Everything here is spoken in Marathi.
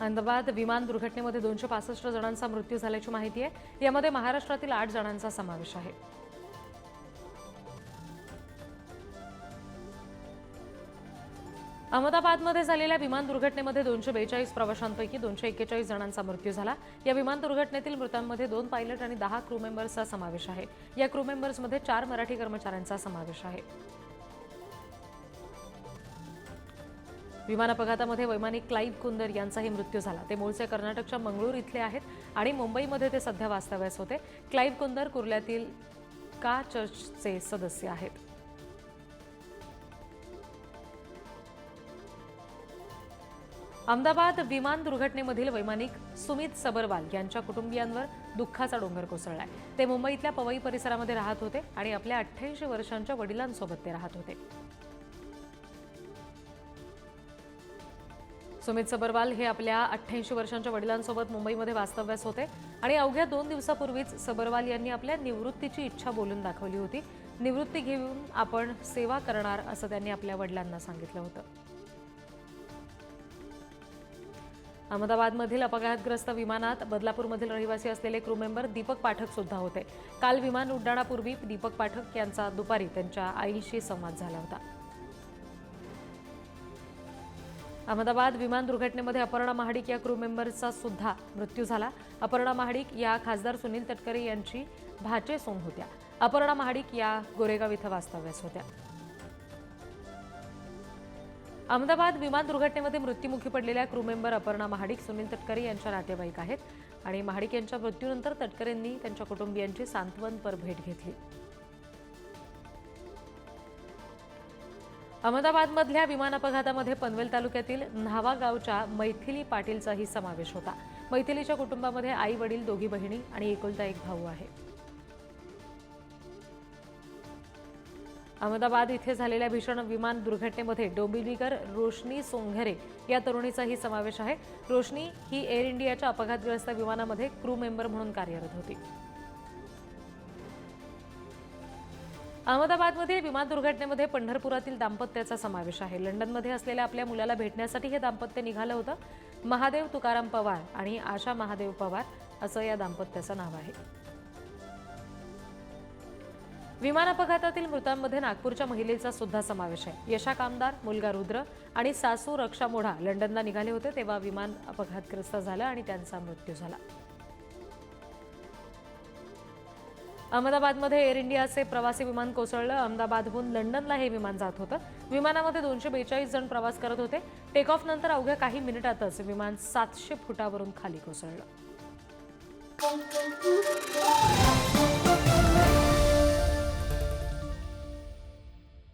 अहमदाबाद विमान दुर्घटनेमध्ये दोनशे पासष्ट जणांचा मृत्यू झाल्याची माहिती आहे. यामध्ये महाराष्ट्रातील आठ जणांचा समावेश आहे. अहमदाबादमध्ये झालेल्या विमान दुर्घटनेमध्ये दोनशे बेचाळीस प्रवाशांपैकी दोनशे एक्केचाळीस जणांचा मृत्यू झाला. या विमान दुर्घटनेतील मृतांमध्ये दोन पायलट आणि दहा क्रू मेंबर्सचा समावेश आहे. या क्रू मेंबर्समध्ये चार मराठी कर्मचाऱ्यांचा समावेश आहे. विमान अपघातामध्ये वैमानिक क्लाईव्ह कुंदर यांचाही मृत्यू झाला. ते मूळचे कर्नाटकच्या मंगळूर इथले आहेत आणि मुंबईमध्ये ते सध्या वास्तव्यास होते. क्लाईव्ह कुंदर कुर्ल्यातील का चर्चचे सदस्य आहेत? अहमदाबाद विमान दुर्घटनेमधील वैमानिक सुमित सबरवाल यांच्या कुटुंबियांवर दुःखाचा डोंगर कोसळलाय. ते मुंबईतल्या पवई परिसरामध्ये राहत होते आणि आपल्या अठ्ठ्याऐंशी वर्षांच्या वडिलांसोबत ते राहत होते. सुमित सबरवाल हे आपल्या अठ्ठ्याऐंशी वर्षांच्या वडिलांसोबत मुंबईमध्ये वास्तव्यास होते. आणि अवघ्या दोन दिवसापूर्वीच सबरवाल यांनी आपल्या निवृत्तीची इच्छा बोलून दाखवली होती. निवृत्ती घेऊन आपण सेवा करणार असं त्यांनी आपल्या वडिलांना सांगितलं होतं. अहमदाबादमधील अपघातग्रस्त विमानात बदलापूरमधील रहिवासी असलेले क्रू मेंबर दीपक पाठक सुद्धा होते. काल विमान उड्डाणापूर्वी दीपक पाठक यांचा दुपारी त्यांच्या आईशी संवाद झाला होता. अहमदाबाद विमान दुर्घटनेमध्ये अपर्णा महाडिक या क्रू मेंबरचा सुद्धा मृत्यू झाला. अपर्णा महाडिक या खासदार सुनील तटकरे यांची भाचे सोन होत्या. अपर्णा महाडिक या गोरेगाव इथं वास्तव्यास होत्या. अहमदाबाद विमान दुर्घटनेमध्ये मृत्युमुखी पडलेल्या क्रू मेंबर अपर्णा महाडिक सुनील तटकरे यांच्या नातेवाईक आहेत आणि महाडिक यांच्या मृत्यूनंतर तटकरेंनी त्यांच्या कुटुंबियांची सांत्वनपर भेट घेतली. अहमदाबादमधल्या विमान अपघातामध्ये पनवेल तालुक्यातील न्हावा गावच्या मैथिली पाटीलचाही समावेश होता. मैथिलीच्या कुटुंबामध्ये आई वडील दोघी बहिणी आणि एकुलता एक भाऊ आहे. अहमदाबाद इथे झालेल्या भीषण विमान दुर्घटनेमध्ये डोंबिवलीकर रोशनी सोंघरे या तरुणीचाही समावेश आहे. रोशनी ही एअर इंडियाच्या अपघातग्रस्त विमानामध्ये क्रू मेंबर म्हणून कार्यरत होती. अहमदाबादमधील विमान दुर्घटनेमध्ये पंढरपुरातील दाम्पत्याचा समावेश आहे. लंडनमध्ये असलेल्या आपल्या मुलाला भेटण्यासाठी हे दाम्पत्य निघालं होतं. महादेव तुकाराम पवार आणि आशा महादेव पवार असं या दाम्पत्याचं नाव आहे. विमान अपघातातील मृतांमध्ये नागपूरच्या महिलेचा सुद्धा समावेश आहे. यशा कामदार मुलगा रुद्र आणि सासू रक्षा मोढा लंडनला निघाले होते तेव्हा विमान अपघातग्रस्त झालं आणि त्यांचा मृत्यू झाला. अहमदाबादमध्ये एअर इंडियाचे प्रवासी विमान कोसळलं. अहमदाबादहून लंडनला हे विमान जात होतं. विमानामध्ये दोनशे बेचाळीस जण प्रवास करत होते. टेक ऑफ नंतर अवघ्या काही मिनिटातच विमान सातशे फुटावरून खाली कोसळलं.